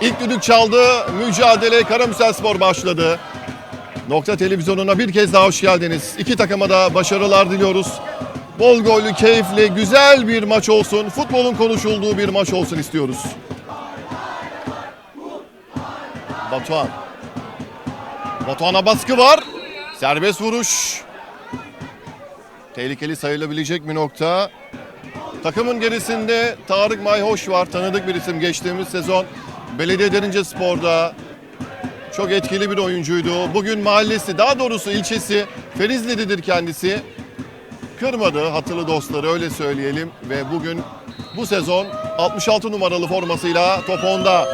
İlk düdük çaldı. Mücadele Karamürsel Spor başladı. Nokta Televizyonu'na bir kez daha hoş geldiniz. İki takıma da başarılar diliyoruz. Bol gollü, keyifli, güzel bir maç olsun. Futbolun konuşulduğu bir maç olsun istiyoruz. Batuhan. Batuhan'a baskı var. Serbest vuruş. Tehlikeli sayılabilecek bir nokta. Takımın gerisinde Tarık Mayhoş var. Tanıdık bir isim geçtiğimiz sezon. Belediye Derince Spor'da çok etkili bir oyuncuydu. Bugün mahallesi, daha doğrusu ilçesi Ferizli'dedir kendisi. Kırmadı hatılı dostları öyle söyleyelim. Ve bugün bu sezon 66 numaralı formasıyla top onda.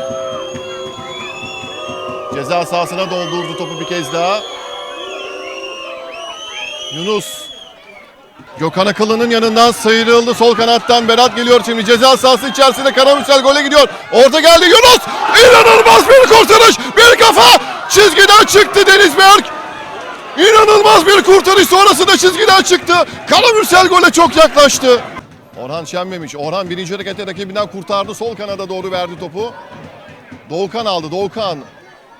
Ceza sahasına doldurdu topu bir kez daha. Yunus Gökhan Akıllı'nın yanından sıyrıldı. Sol kanattan Berat geliyor şimdi. Ceza sahası içerisinde Karamürsel gole gidiyor. Orta geldi Yunus. İnanılmaz bir kurtarış. Bir kafa. Çizgiden çıktı Deniz Berk. İnanılmaz bir kurtarış sonrasında çizgiden çıktı. Karamürsel gole çok yaklaştı. Orhan Şenmemiş. Orhan birinci harekette rakibinden kurtardı. Sol kanada doğru verdi topu. Doğukan aldı. Doğukan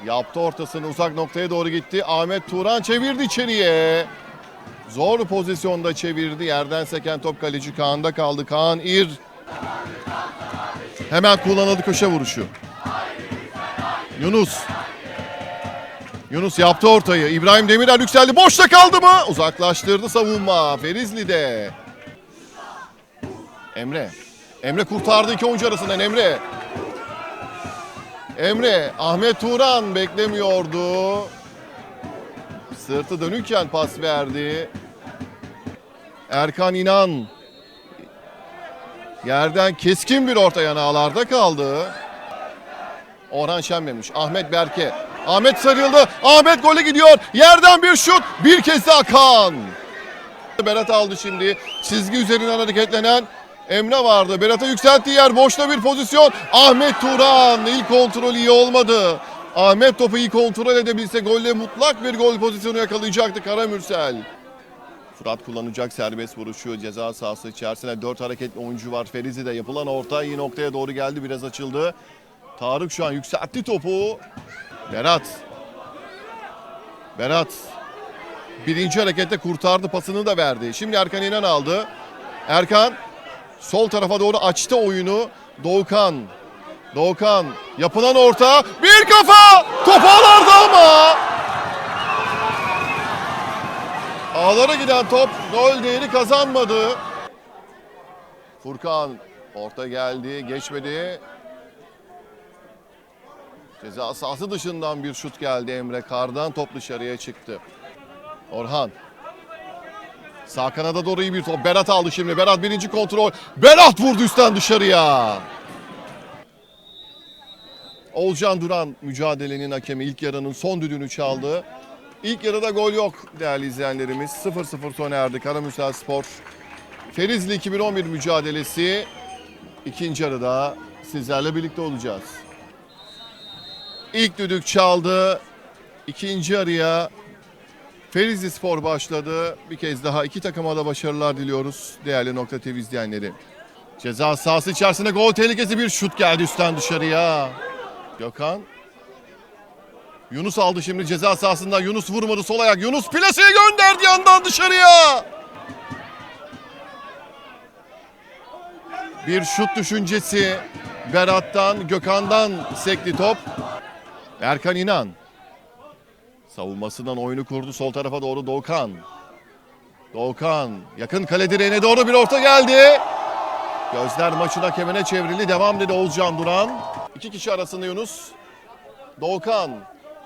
yaptı ortasını uzak noktaya doğru gitti. Ahmet Turan çevirdi içeriye. Zor pozisyonda çevirdi. Yerden seken top kaleci Kaan'da kaldı. Kaan İr. Hemen kullanıldı köşe vuruşu. Yunus. Yunus yaptı ortayı. İbrahim Demirel yükseldi. Boşta kaldı mı? Uzaklaştırdı savunma. Ferizli'de. Emre. Emre kurtardı iki oyuncu arasından Emre. Emre. Ahmet Turan beklemiyordu. Sırtı dönükken pas verdi. Erkan İnan yerden keskin bir orta yanağlarda kaldı. Orhan Şenmemiş, Ahmet Berke. Ahmet sarıldı. Ahmet gole gidiyor. Yerden bir şut. Bir kez daha Kaan. Berat aldı şimdi. Çizgi üzerinden hareketlenen Emre vardı. Berat'a yükselttiği yer boşta bir pozisyon. Ahmet Turan ilk kontrol iyi olmadı. Ahmet topu iyi kontrol edebilse golle mutlak bir gol pozisyonu yakalayacaktı Karamürsel. Fırat kullanacak serbest vuruşu ceza sahası içerisinde 4 hareketli oyuncu var. Ferizi de yapılan orta iyi noktaya doğru geldi biraz açıldı. Tarık şu an yükseltti topu. Berat. Berat. Birinci harekette kurtardı pasını da verdi. Şimdi Erkan İnan aldı. Erkan sol tarafa doğru açtı oyunu. Doğukan. Doğukan yapılan orta. Bir kafa. Top ağlarda ama. Ağlara giden top gol değeri kazanmadı. Furkan orta geldi, geçmedi. Ceza sahası dışından bir şut geldi Emre Kar'dan top dışarıya çıktı. Orhan. Sağ kanada doğru iyi bir top. Berat aldı şimdi. Berat birinci kontrol. Berat vurdu üstten dışarıya. Olcan Duran mücadelenin hakemi ilk yarının son düdüğünü çaldı. İlk yarıda gol yok değerli izleyenlerimiz. 0-0 sona erdi Karamürsel Spor. Ferizli 2011 mücadelesi ikinci yarıda sizlerle birlikte olacağız. İlk düdük çaldı. İkinci yarıya Ferizli Spor başladı. Bir kez daha iki takıma da başarılar diliyoruz değerli Nokta TV izleyenleri. Ceza sahası içerisinde gol tehlikesi bir şut geldi üstten dışarıya. Gökhan Yunus aldı şimdi ceza sahasında. Yunus vurmadı sol ayak. Yunus plaseye gönderdi yandan dışarıya. Bir şut düşüncesi Berat'tan, Gökhan'dan sekti top. Erkan İnan. Savunmasından oyunu kurdu sol tarafa doğru Doğukan. Doğukan yakın kale direğine doğru bir orta geldi. Gözler maçın hakemine çevrildi. Devam dedi Oğuzcan Duran. İki kişi arasında Yunus. Doğukan.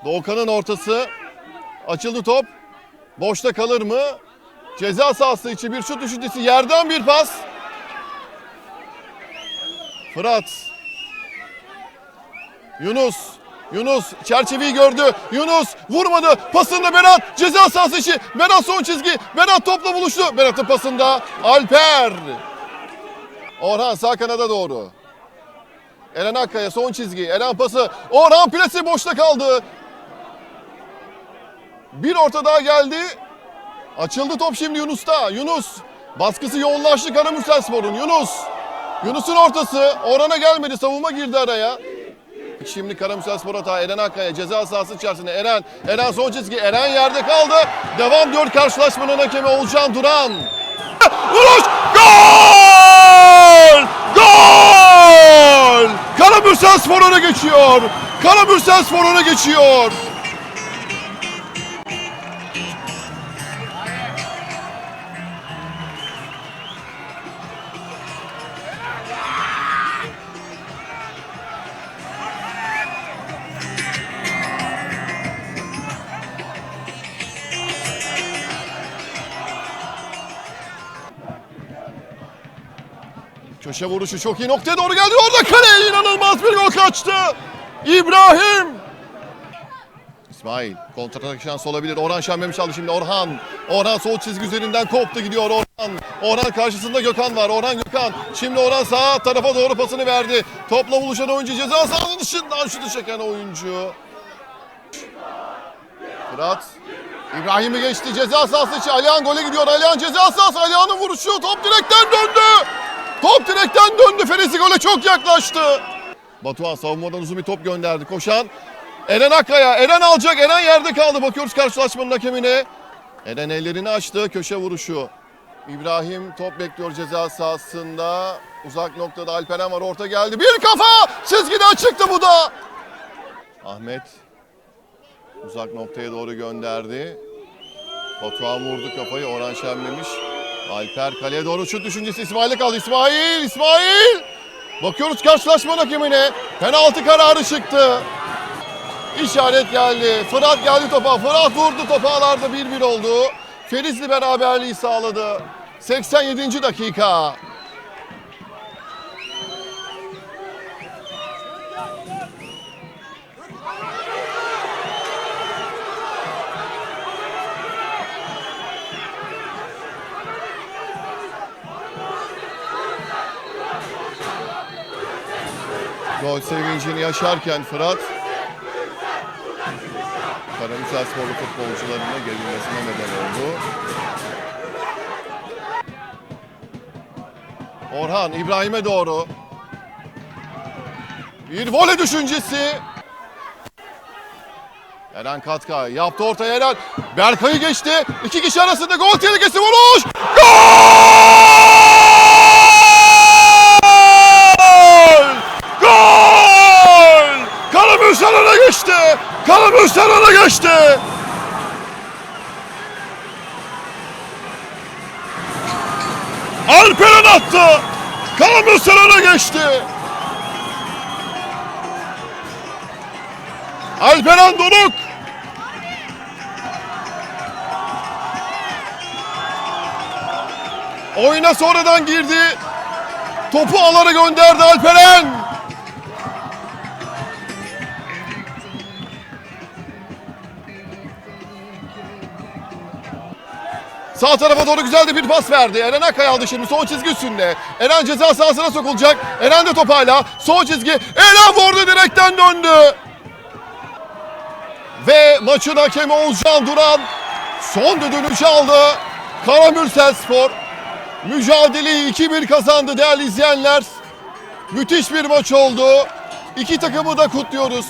Doğukan'ın ortası. Açıldı top. Boşta kalır mı? Ceza sahası içi bir şut düşüncesi. Yerden bir pas. Fırat. Yunus. Yunus çerçeveyi gördü. Yunus vurmadı. Pasında Berat. Ceza sahası içi. Berat son çizgi. Berat topla buluştu. Berat'ın pasında Alper. Orhan sağ kanada doğru. Eren Akkaya son çizgi. Eren pası. Orhan plase boşta kaldı. Bir orta daha geldi. Açıldı top şimdi Yunus'ta. Yunus. Baskısı yoğunlaştı Karamürsel Spor'un. Yunus. Yunus'un ortası. Orhan'a gelmedi. Savunma girdi araya. Şimdi Karamürsel Spor hata Eren Akkaya ceza sahası içerisinde Eren. Eren son çizgi. Eren yerde kaldı. Devam diyor karşılaşmanın hakemi Olcan Duran. Vuruş! Gol! Gol! Karamürsel Spor öne geçiyor. Karamürsel Spor öne geçiyor. Köşe vuruşu çok iyi noktaya doğru geldi. Orada kaleye inanılmaz bir gol kaçtı. İbrahim. İsmail kontratak şansı olabilir. Orhan Şenmemiş aldı şimdi Orhan. Orhan sol çizgi üzerinden koptu gidiyor Orhan. Orhan karşısında Gökhan var. Orhan Gökhan. Şimdi Orhan sağ tarafa doğru pasını verdi. Topla buluşan oyuncu ceza sahasının dışından şutu çeken oyuncu. Fırat. İbrahim'i geçti ceza sahası içi. Alihan gole gidiyor. Alihan ceza sahası. Alihan'ın vuruşu. Top direkten döndü. Top direkten döndü. Ferisi gole çok yaklaştı. Batuhan savunmadan uzun bir top gönderdi. Koşan Eren Akkaya. Eren alacak. Eren yerde kaldı. Bakıyoruz karşılaşmanın hakemine. Eren ellerini açtı. Köşe vuruşu. İbrahim top bekliyor ceza sahasında. Uzak noktada Alperen var. Orta geldi. Bir kafa. Çizgiden çıktı bu da. Ahmet uzak noktaya doğru gönderdi. Batuhan vurdu kafayı. Orhan Şenmemiş. Alper kaleye doğru şut düşüncesi İsmail'e kaldı. İsmail! İsmail! Bakıyoruz karşılaşma hakemine. Penaltı kararı çıktı. İşaret geldi. Fırat geldi topa. Fırat vurdu topa ağlarda 1-1 oldu. Ferizli beraberliği sağladı. 87. dakika. Gol sevincini yaşarken Fırat Karamürsel sporlu futbolcularına gerilmesine neden oldu. Orhan İbrahim'e doğru. Bir voley düşüncesi. Eren Katka yaptı ortaya Eren. Berkay'ı geçti. İki kişi arasında gol tehlikesi vuruş. Gol! Gol! Karamürsel öne geçti. Öne geçti. Alperen attı. Öne geçti. Alperen Doruk. Oyuna sonradan girdi. Topu alara gönderdi Alperen. Sağ tarafa doğru güzel de bir pas verdi. Eren Akkaya aldı şimdi son çizgi üstünde. Eren ceza sahasına sokulacak. Eren de top hala. Son çizgi. Eren vurdu direkten döndü. Ve maçın hakemi Oğuzcan Duran son düdüğünü çaldı. Karamürsel Spor mücadeleyi 2-1 kazandı değerli izleyenler. Müthiş bir maç oldu. İki takımı da kutluyoruz.